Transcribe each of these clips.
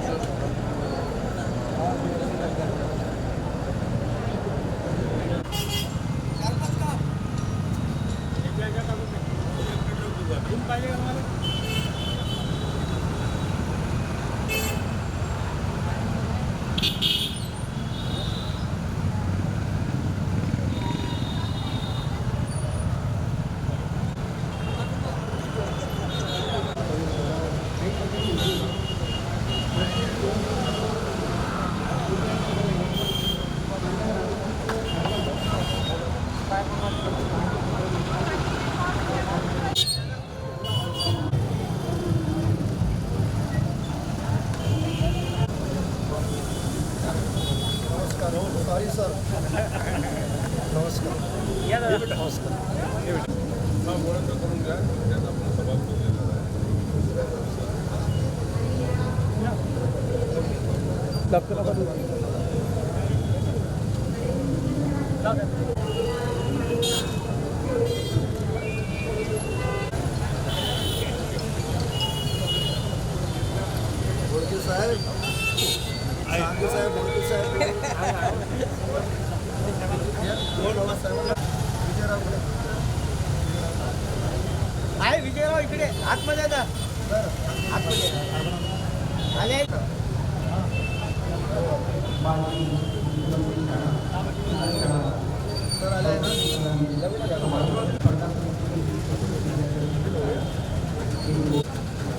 Jesus. नमस्कार sorry sir. नमस्कार. नमस्कार. बोडके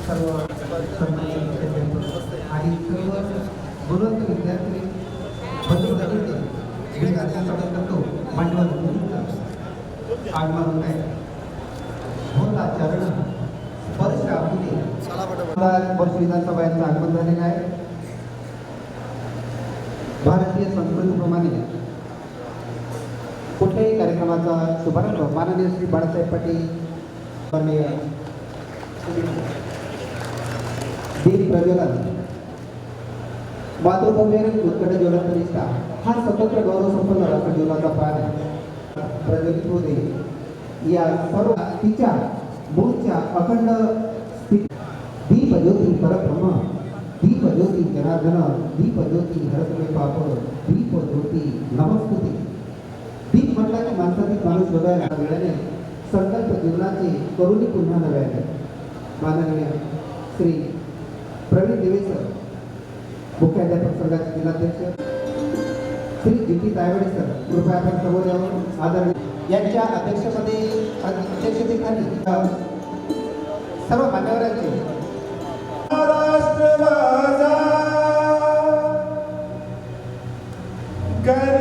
सर्व आणि सर्व गुणवंत विद्यार्थी बंधू भगिनी इकडे कार्यक्रम करतो मांडवा आगमन होत आहे चरण परत आपले वर्ष विधानसभा यांचं आगमन झालेलं आहे. भारतीय संस्कृतीप्रमाणे कुठल्याही कार्यक्रमाचा शुभारंभ माननीय श्री बाळासाहेब पाटील दीप प्रज्वलन मातृभूमी उत्कट ज्वलन प्रतिष्ठा हा स्वतंत्र गौरव संपन्न राष्ट्र जीवनाचा प्राण आहे. प्रज्वलित होते या सर्व तिच्या मूळच्या अखंड दीप ज्योती परब्रह्म. दीप ज्योती जनार्दन दीप ज्योती हरतमे पाप दीप ज्योती नमस्कृती दीप म्हटला की माणसातील माणूस बघायला वेळाने संकल्प जीवनाचे करुणी पुन्हा नव्याने. माननीय श्री प्रवीण देवेसर मुख्याध्यापक संघाचे जिल्हाध्यक्ष Shri G P Taywade sir कृपया आपण समोर यावं आदरणीय यांच्या अध्यक्षपदी अध्यक्षतेखाली सर्व मान्यवरांचे महाराष्ट्र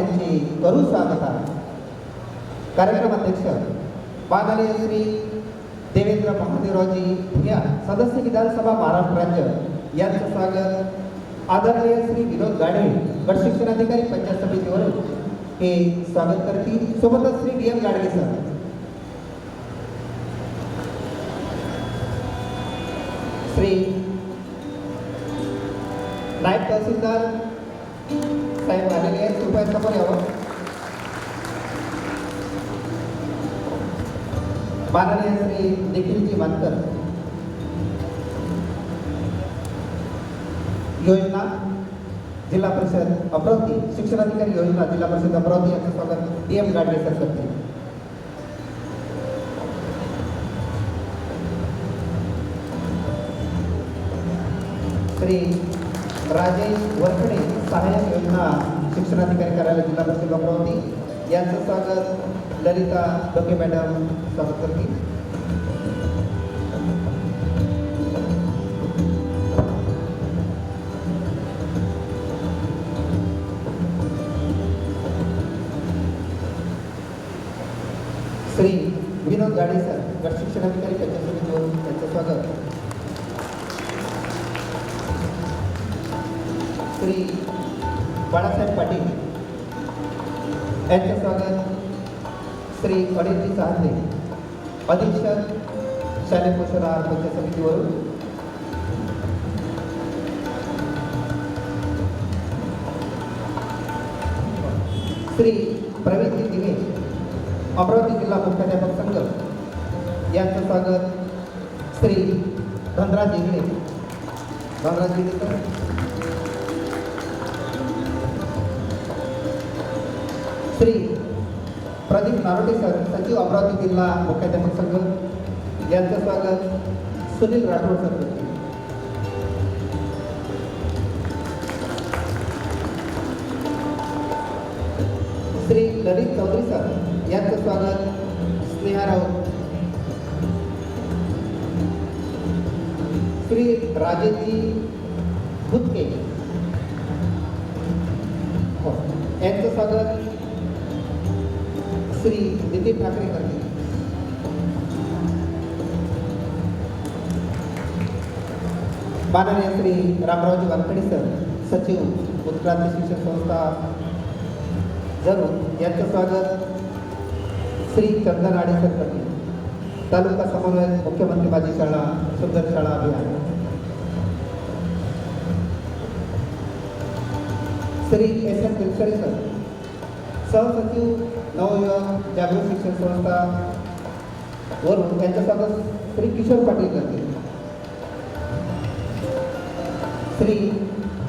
चला पाहुण्यांचे करू स्वागता कार्यक्रम अध्यक्ष माननीय श्री देवेंद्र महादेवरावजी या सदस्य विधानसभा महाराष्ट्र राज्य यांचं स्वागत. आदरणीय श्री विनोद गाडे गट शिक्षणाधिकारी पंचायत समितीवर हे स्वागत करतील. सोबतच Shri D M Gadge sir. Shri नायब तहसीलदार कृपया समोर यावं. माननीय श्री निखिलजी मानकर योजना जिल्हा परिषद अमरावती शिक्षणाधिकारी योजना जिल्हा परिषद अमरावती यांचं स्वागत डी एम गाडगे सर करतील श्री राजेश वरखडे सहाय्यक योजना शिक्षणाधिकारी कार्यालय जिल्हा परिषद अमरावती यांचं स्वागत ललिता डोके मॅडम स्वागत करतील श्री विनोद गाडे सर गट शिक्षणाधिकारी त्यांच्यासोबत त्यांचं स्वागत. श्री बाळासाहेब पाटील यांचं स्वागत श्री अनिलजी चहाते अधीक्षक शालेय पोषण आहार पंचायत समितीवरून. श्री प्रवीणजी दिवे अमरावती जिल्हा मुख्याध्यापक संघ यांचं स्वागत श्री धनराज इंगळे. धनराज इंगळे श्री प्रदीप नारोटे सर सचिव अमरावती जिल्हा मुख्याध्यापक संघ यांचं स्वागत. सुनील राठोड सर. श्री ललित चौधरी सर यांचं स्वागत. स्नेहा राऊत. श्री राजेशजी भुतके हो, यांचं स्वागत. श्री नितीन ठाकरे करतील. माननीय श्री रामरावजी वानखडे सर सचिव उत्क्रांती शिक्षण संस्था जरूर यांचं स्वागत श्री चंदन आडे सर करतील. तालुका समन्वयक मुख्यमंत्री माझी शाळा सुंदर शाळा अभियान. Shri S M Kulkarni sir सहसचिव नवयुवक जागृत शिक्षण संस्था वरून त्यांच्या स्वागत श्री किशोर पाटील करतील. श्री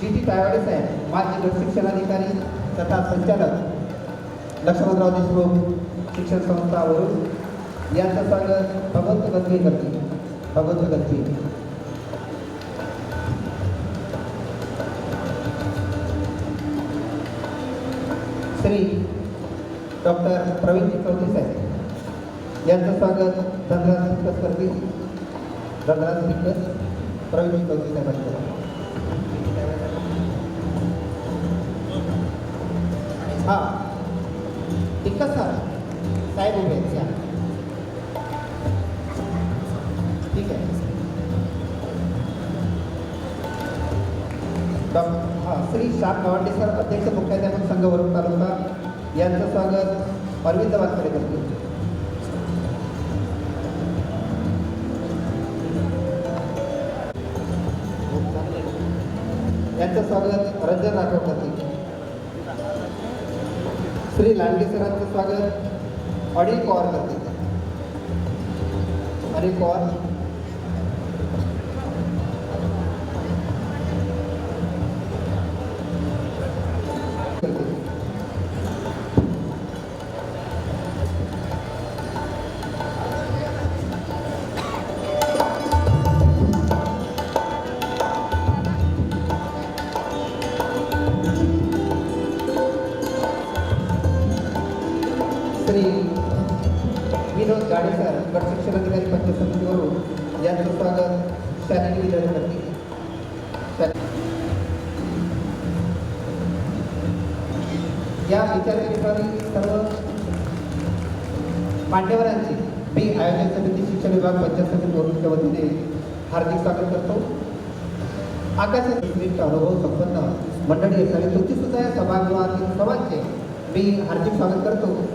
जी टी तायवाडे साहेब माजी गट शिक्षणाधिकारी तथा संचालक लक्ष्मणराव देशमुख शिक्षण संस्थावरून यांचं स्वागत भगवंत गजबी करतील. भगवंत गजबी श्री डॉक्टर प्रवीणजी चौधरी साहेब. यांचं स्वागत धनराज सिक्कस करतील. धनराज सिक्कस प्रवीणजी चौधरी साहेबांचं. हा. सिक्कस सर. साहेब उभे या. ठीक आहे. डॉक्टर हा श्री श्याम गवांडे सर अध्यक्ष मुख्याध्यापक संघ वरून तालुका यांचं स्वागत अरविंद वानकडे करतो यांचं स्वागत रंजन राठोड करतील. श्री लांडगे सरांचं स्वागत अनिल पवार करतील. अनिल पवार स्वागत शालेय विद्यार्थी करतील शा- या विचारपीठावरील सर्व मान्यवरांचे मी आयोजन समिती शिक्षण विभाग पंचायत समिती दोनच्या वतीने हार्दिक स्वागत करतो. आकाशाचा अनुभव संपन्न मंडळी असावी तुमची सुद्धा या सभागृहातील सर्वांचे मी हार्दिक स्वागत करतो.